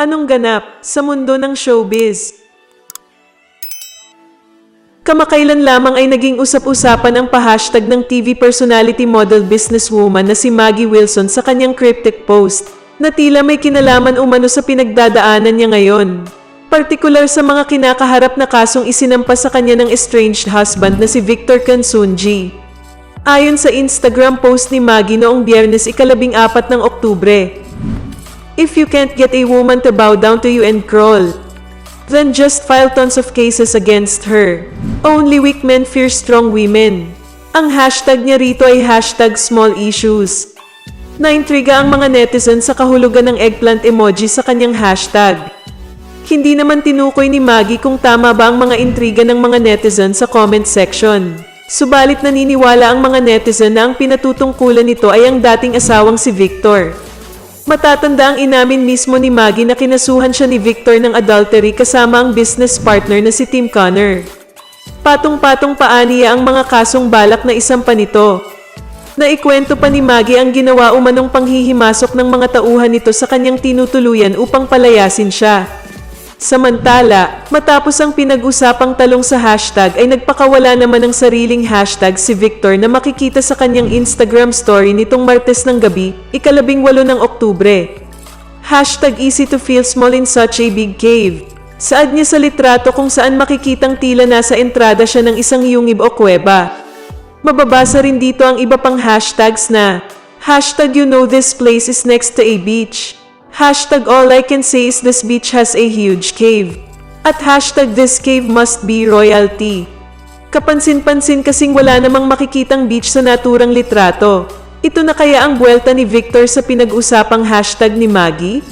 Anong ganap sa mundo ng showbiz? Kamakailan lamang ay naging usap-usapan ang pa-hashtag ng TV personality model businesswoman na si Maggie Wilson sa kanyang cryptic post na tila may kinalaman umano sa pinagdadaanan niya ngayon. Partikular sa mga kinakaharap na kasong isinampa sa kanya ng estranged husband na si Victor Kansunji. Ayon sa Instagram post ni Maggie noong biyernes ikalabing apat ng Oktubre, If you can't get a woman to bow down to you and crawl, then just file tons of cases against her. Only weak men fear strong women. Ang hashtag niya rito ay hashtag small issues. Naintriga ang mga netizen sa kahulugan ng eggplant emoji sa kanyang hashtag. Hindi naman tinukoy ni Maggie kung tama ba ang mga intriga ng mga netizen sa comment section. Subalit naniniwala ang mga netizen na ang pinatutungkulan nito ay ang dating asawang si Victor. Matatanda ang inamin mismo ni Maggie na kinasuhan siya ni Victor ng adultery kasama ang business partner na si Tim Connor. Patong-patong paaniya ang mga kasong balak na isampa nito. Naikwento pa ni Maggie ang ginawa umanong panghihimasok ng mga tauhan nito sa kanyang tinutuluyan upang palayasin siya. Samantala, matapos ang pinag-usapang talong sa hashtag ay nagpakawala naman ng sariling hashtag si Victor na makikita sa kanyang Instagram story nitong Martes ng gabi, ikalabing walo ng Oktubre. Hashtag easy to feel small in such a big cave. Saad niya sa litrato kung saan makikitang tila nasa entrada siya ng isang yungib o kuweba. Mababasa rin dito ang iba pang hashtags na Hashtag you know this place is next to a beach. Hashtag all I can say is this beach has a huge cave. At hashtag this cave must be royalty. Kapansin-pansin kasing wala namang makikitang beach sa naturang litrato. Ito na kaya ang buwelta ni Victor sa pinag-usapang hashtag ni Maggie?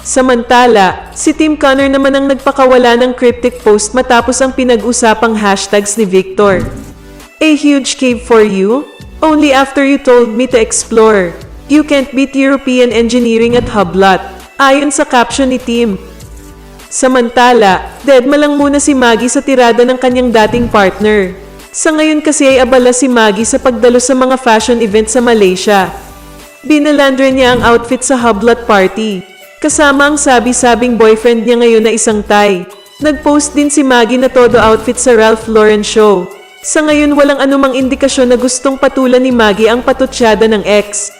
Samantala, si Tim Connor naman ang nagpakawala ng cryptic post matapos ang pinag-usapang hashtags ni Victor. A huge cave for you? Only after you told me to explore. You can't beat European engineering at Hublot. Ayon sa caption ni Tim. Samantala, deadma lang muna si Maggie sa tirada ng kanyang dating partner. Sa ngayon kasi ay abala si Maggie sa pagdalo sa mga fashion event sa Malaysia. Binalandra niya ang outfit sa Hublot party. Kasama ang sabi-sabing boyfriend niya ngayon na isang Thai. Nag-post din si Maggie na todo outfit sa Ralph Lauren show. Sa ngayon walang anumang indikasyon na gustong patulan ni Maggie ang patutsada ng ex.